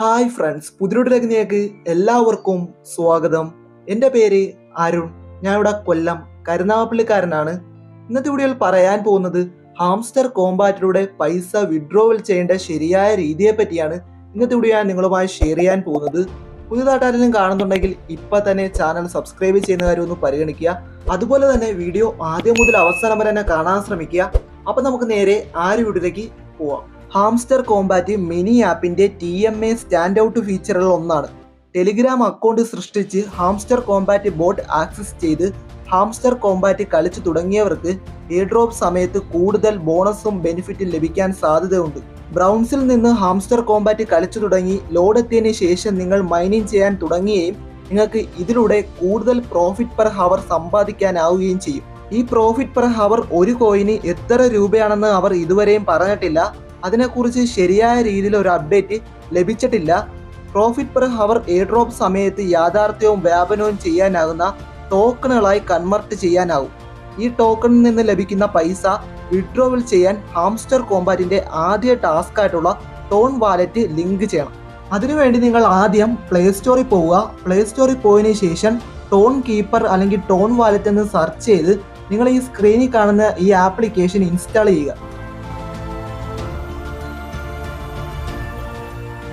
Hi friends പുതിയൊട്ടിലേക്ക് എല്ലാവർക്കും സ്വാഗതം. എന്റെ പേര് അരുൺ. ഞാൻ ഇവിടെ കൊല്ലം കരുനാഗപ്പള്ളിക്കാരനാണ്. ഇന്നത്തെ വീഡിയോയിൽ പറയാൻ പോകുന്നത് ഹാംസ്റ്റർ കോമ്പാറ്റിലൂടെ പൈസ വിഡ്രോവൽ ചെയ്യേണ്ട ശരിയായ രീതിയെ പറ്റിയാണ്. ഇന്നത്തെ വീഡിയോ ഞാൻ നിങ്ങളുമായി ഷെയർ ചെയ്യാൻ പോകുന്നത്. പുതിയതായിട്ട് ആരെങ്കിലും കാണുന്നുണ്ടെങ്കിൽ ഇപ്പൊ തന്നെ ചാനൽ സബ്സ്ക്രൈബ് ചെയ്യുന്ന കാര്യം ഒന്ന് പരിഗണിക്കുക. അതുപോലെ തന്നെ വീഡിയോ ആദ്യം മുതൽ അവസാനം വരെ തന്നെ കാണാൻ ശ്രമിക്കുക. അപ്പൊ നമുക്ക് നേരെ ആ ഒരു വീഡിയോയിലേക്ക് പോവാം. Hamster Kombat mini ആപ്പിന്റെ T M A stand out ഫീച്ചറുകൾ ഒന്നാണ്. ടെലിഗ്രാം അക്കൗണ്ട് സൃഷ്ടിച്ച് ഹാംസ്റ്റർ കോമ്പാറ്റ് ബോട്ട് ആക്സസ് ചെയ്ത് ഹാംസ്റ്റർ കോമ്പാറ്റ് കളിച്ചു തുടങ്ങിയവർക്ക് എയർഡ്രോപ്പ് സമയത്ത് കൂടുതൽ ബോണസും ബെനിഫിറ്റും ലഭിക്കാൻ സാധ്യതയുണ്ട്. ബ്രൗൺസിൽ നിന്ന് ഹാംസ്റ്റർ കോമ്പാറ്റ് കളിച്ചു തുടങ്ങി ലോഡ് എത്തിയതിന് ശേഷം നിങ്ങൾ മൈനിങ് ചെയ്യാൻ തുടങ്ങുകയും നിങ്ങൾക്ക് ഇതിലൂടെ കൂടുതൽ പ്രോഫിറ്റ് പെർ ഹവർ സമ്പാദിക്കാനാവുകയും ചെയ്യും. ഈ പ്രോഫിറ്റ് പെർ ഹവർ ഒരു കോയിന് എത്ര രൂപയാണെന്ന് അവർ ഇതുവരെയും പറഞ്ഞിട്ടില്ല. അതിനെക്കുറിച്ച് ശരിയായ രീതിയിൽ ഒരു അപ്ഡേറ്റ് ലഭിച്ചിട്ടില്ല. Profit per hour airdrop സമയത്ത് യാഥാർത്ഥ്യവും വ്യാപനവും ചെയ്യാനാകുന്ന ടോക്കണുകളായി കൺവെർട്ട് ചെയ്യാനാവും. ഈ ടോക്കണിൽ നിന്ന് ലഭിക്കുന്ന പൈസ വിഡ്രോവൽ ചെയ്യാൻ ഹാംസ്റ്റർ കോമ്പാറ്റിന്റെ ആദ്യ ടാസ്ക് ആയിട്ടുള്ള ടോൺ വാലറ്റ് ലിങ്ക് ചെയ്യണം. അതിനുവേണ്ടി നിങ്ങൾ ആദ്യം പ്ലേ സ്റ്റോറിൽ പോവുക. പ്ലേ സ്റ്റോറിൽ പോയതിന് ശേഷം ടോൺ കീപ്പർ അല്ലെങ്കിൽ ടോൺ വാലറ്റ് എന്ന് സെർച്ച് ചെയ്ത് നിങ്ങൾ ഈ സ്ക്രീനിൽ കാണുന്ന ഈ ആപ്ലിക്കേഷൻ ഇൻസ്റ്റാൾ ചെയ്യുക.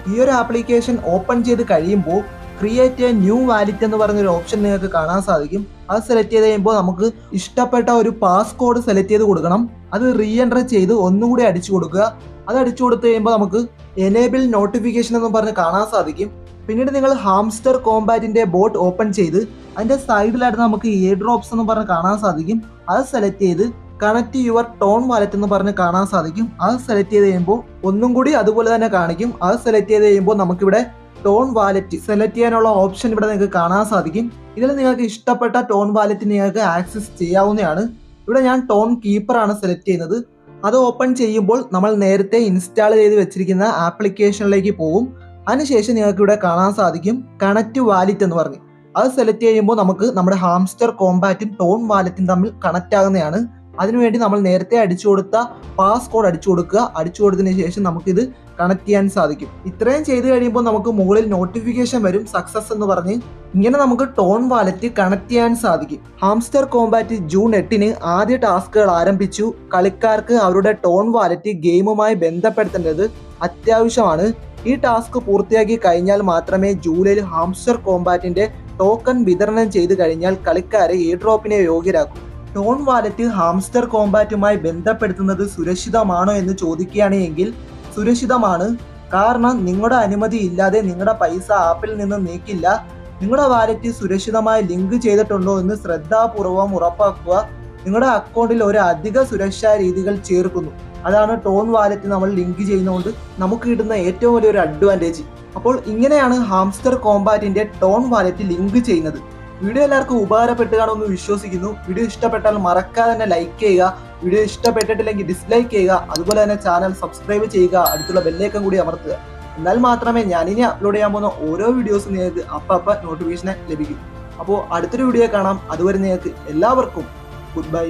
ഈ ഒരു ആപ്ലിക്കേഷൻ ഓപ്പൺ ചെയ്ത് കഴിയുമ്പോൾ ക്രിയേറ്റ് എ ന്യൂ വാലിറ്റ് എന്ന് പറഞ്ഞൊരു ഓപ്ഷൻ നിങ്ങൾക്ക് കാണാൻ സാധിക്കും. അത് സെലക്ട് ചെയ്ത് കഴിയുമ്പോൾ നമുക്ക് ഇഷ്ടപ്പെട്ട ഒരു പാസ് കോഡ് സെലക്ട് ചെയ്ത് കൊടുക്കണം. അത് റീ എൻട്രി ചെയ്ത് ഒന്നുകൂടി അടിച്ചു കൊടുക്കുക. അത് അടിച്ചു കൊടുത്തു കഴിയുമ്പോൾ നമുക്ക് എനേബിൾ നോട്ടിഫിക്കേഷൻ എന്ന് പറഞ്ഞ് കാണാൻ സാധിക്കും. പിന്നീട് നിങ്ങൾ ഹാംസ്റ്റർ കോമ്പാറ്റിന്റെ ബോട്ട് ഓപ്പൺ ചെയ്ത് അതിന്റെ സൈഡിലായിട്ട് നമുക്ക് എയർ ഡ്രോപ്സ് എന്ന് പറഞ്ഞ് കാണാൻ സാധിക്കും. അത് സെലക്ട് ചെയ്ത് കണക്ട് യുവർ ടോൺ വാലറ്റ് എന്ന് പറഞ്ഞ് കാണാൻ സാധിക്കും. അത് സെലക്ട് ചെയ്ത് കഴിയുമ്പോൾ ഒന്നും കൂടി അതുപോലെ തന്നെ കാണിക്കും. അത് സെലക്ട് ചെയ്ത് കഴിയുമ്പോൾ നമുക്കിവിടെ ടോൺ വാലറ്റ് സെലക്ട് ചെയ്യാനുള്ള ഓപ്ഷൻ ഇവിടെ നിങ്ങൾക്ക് കാണാൻ സാധിക്കും. ഇതിൽ നിങ്ങൾക്ക് ഇഷ്ടപ്പെട്ട ടോൺ വാലറ്റ് നിങ്ങൾക്ക് ആക്സസ് ചെയ്യാവുന്നതാണ്. ഇവിടെ ഞാൻ ടോൺ കീപ്പറാണ് സെലക്ട് ചെയ്യുന്നത്. അത് ഓപ്പൺ ചെയ്യുമ്പോൾ നമ്മൾ നേരത്തെ ഇൻസ്റ്റാൾ ചെയ്ത് വെച്ചിരിക്കുന്ന ആപ്ലിക്കേഷനിലേക്ക് പോകും. അതിനുശേഷം നിങ്ങൾക്ക് ഇവിടെ കാണാൻ സാധിക്കും കണക്ട് വാലറ്റ് എന്ന് പറഞ്ഞ്. അത് സെലക്ട് ചെയ്യുമ്പോൾ നമുക്ക് നമ്മുടെ ഹാംസ്റ്റർ കോമ്പാറ്റും ടോൺ വാലറ്റും തമ്മിൽ കണക്റ്റ് ആകുന്നതാണ്. അതിനുവേണ്ടി നമ്മൾ നേരത്തെ അടിച്ചു കൊടുത്ത പാസ് കോഡ് അടിച്ചു കൊടുക്കുക അടിച്ചു കൊടുത്തതിന് ശേഷം നമുക്കിത് കണക്ട് ചെയ്യാൻ സാധിക്കും. ഇത്രയും ചെയ്ത് കഴിയുമ്പോൾ നമുക്ക് മുകളിൽ നോട്ടിഫിക്കേഷൻ വരും സക്സസ് എന്ന് പറഞ്ഞ്. ഇങ്ങനെ നമുക്ക് ടോൺ വാലറ്റ് കണക്ട് ചെയ്യാൻ സാധിക്കും. ഹാംസ്റ്റർ കോമ്പാറ്റ് ജൂൺ എട്ടിന് ആദ്യ ടാസ്കുകൾ ആരംഭിച്ചു. കളിക്കാർക്ക് അവരുടെ ടോൺ വാലറ്റ് ഗെയിമുമായി ബന്ധപ്പെടുത്തേണ്ടത് അത്യാവശ്യമാണ്. ഈ ടാസ്ക് പൂർത്തിയാക്കി കഴിഞ്ഞാൽ മാത്രമേ ജൂലൈയിൽ ഹാംസ്റ്റർ കോമ്പാറ്റിന്റെ ടോക്കൺ വിതരണം ചെയ്തു കഴിഞ്ഞാൽ കളിക്കാരെ ഈ ഡ്രോപ്പിനെ യോഗ്യരാക്കും. ടോൺ വാലറ്റ് ഹാംസ്റ്റർ കോമ്പാറ്റുമായി ബന്ധപ്പെടുത്തുന്നത് സുരക്ഷിതമാണോ എന്ന് ചോദിക്കുകയാണെങ്കിൽ സുരക്ഷിതമാണ്. കാരണം നിങ്ങളുടെ അനുമതി ഇല്ലാതെ നിങ്ങളുടെ പൈസ ആപ്പിൽ നിന്ന് നീക്കില്ല. നിങ്ങളുടെ വാലറ്റ് സുരക്ഷിതമായി ലിങ്ക് ചെയ്തിട്ടുണ്ടോ എന്ന് ശ്രദ്ധാപൂർവം ഉറപ്പാക്കുക. നിങ്ങളുടെ അക്കൗണ്ടിൽ ഒരു അധിക സുരക്ഷാ രീതികൾ ചേർക്കുന്നു. അതാണ് ടോൺ വാലറ്റ് നമ്മൾ ലിങ്ക് ചെയ്യുന്നതുകൊണ്ട് നമുക്ക് കിട്ടുന്ന ഏറ്റവും വലിയൊരു അഡ്വാന്റേജ് അപ്പോൾ ഇങ്ങനെയാണ് ഹാംസ്റ്റർ കോമ്പാറ്റിന്റെ ടോൺ വാലറ്റ് ലിങ്ക് ചെയ്യുന്നത്. വീഡിയോ എല്ലാവർക്കും ഉപകാരപ്പെട്ട് കാണുമെന്ന് വിശ്വസിക്കുന്നു. വീഡിയോ ഇഷ്ടപ്പെട്ടാൽ മറക്കാതെ തന്നെ ലൈക്ക് ചെയ്യുക. വീഡിയോ ഇഷ്ടപ്പെട്ടിട്ടില്ലെങ്കിൽ ഡിസ്ലൈക്ക് ചെയ്യുക. അതുപോലെ തന്നെ ചാനൽ സബ്സ്ക്രൈബ് ചെയ്യുക. അടുത്തുള്ള ബെല്ലേക്കം കൂടി അമർത്തുക. എന്നാൽ മാത്രമേ ഞാനിനി അപ്ലോഡ് ചെയ്യാൻ പോകുന്ന ഓരോ വീഡിയോസും നിങ്ങൾക്ക് അപ്പം അപ്പം നോട്ടിഫിക്കേഷൻ ലഭിക്കും. അപ്പോൾ അടുത്തൊരു വീഡിയോ കാണാം. അതുവരെ നിങ്ങൾക്ക് എല്ലാവർക്കും ഗുഡ് ബൈ